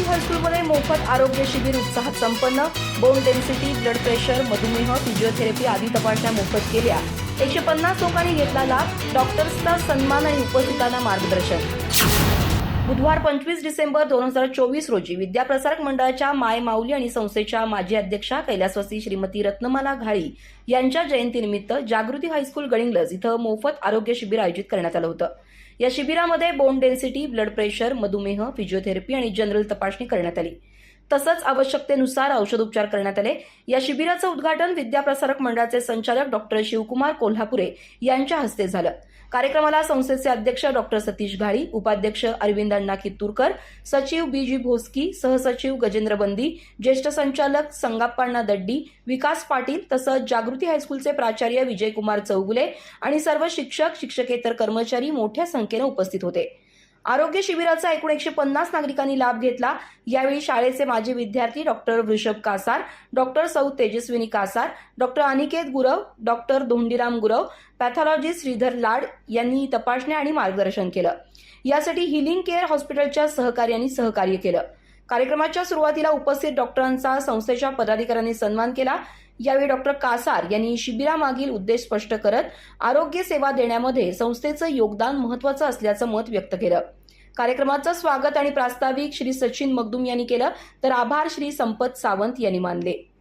हायस्कूलमध्ये मोफत आरोग्य शिबिर उत्साहात संपन्न. बोन डेन्सिटी ब्लड प्रेशर मधुमेह फिजिओथेरपी आदी तपासण्या मोफत केल्या. एकशे पन्नास लोकांनी घेतला लाभ डॉक्टर्सचा सन्मान आणि उपस्थितांना मार्गदर्शन. बुधवार पंचवीस डिसेंबर दोन हजार चोवीस रोजी विद्याप्रसारक मंडळाच्या माय माऊली आणि संस्थेच्या माजी अध्यक्षा कैलासवासी श्रीमती रत्नमाला घाळी यांच्या जयंतीनिमित्त जागृती हायस्कूल गडिंग्लज इथं मोफत आरोग्य शिबिर आयोजित करण्यात आलं होतं. या शिबिरामध्ये बोन डेन्सिटी ब्लड प्रेशर मधुमेह फिजिओथेरपी आणि जनरल तपासणी करण्यात आली. तसंच आवश्यकतेनुसार औषधोपचार करण्यात आले. या शिबिराचं उद्घाटन विद्याप्रसारक मंडळाचे संचालक डॉक्टर शिवकुमार कोल्हापुरे यांच्या हस्ते झालं. कार्यक्रमाला संस्थेचे अध्यक्ष डॉक्टर सतीश घाळी उपाध्यक्ष अरविंद अण्णा कित्तूरकर सचिव बी जी भोसकी सहसचिव गजेंद्र बंदी ज्येष्ठ संचालक संगाप्पाण्णा दड्डी विकास पाटील तसंच जागृती हायस्कूलचे प्राचार्य विजयकुमार चौगुले आणि सर्व शिक्षक शिक्षकेतर कर्मचारी मोठ्या संख्येनं उपस्थित होते. आरोग्य शिबिराचा एकूण एकशे पन्नास नागरिकांनी लाभ घेतला. यावेळी शाळेचे माजी विद्यार्थी डॉक्टर वृषभ कासार डॉक्टर सौ Tejaswini Kasar doctor Aniket Gurav doctor Dhondiram Gurav pathologist Shridhar Lad यांनी तपासण्या आणि मार्गदर्शन केलं. यासाठी हिलिंग केअर हॉस्पिटलच्या सहकार्याने सहकार्य केलं. कार्यक्रमाच्या सुरुवातीला उपस्थित डॉक्टरांचा संस्थेच्या पदाधिकाऱ्यांनी सन्मान केला. यावेळी डॉक्टर कासार यांनी शिबिरामागील उद्देश स्पष्ट करत आरोग्य सेवा देण्यामध्ये संस्थेचं योगदान महत्वाचं असल्याचं मत व्यक्त केलं. कार्यक्रमाचं स्वागत आणि प्रास्ताविक श्री सचिन मगदुम यांनी केलं तर आभार श्री संपत सावंत यांनी मानले.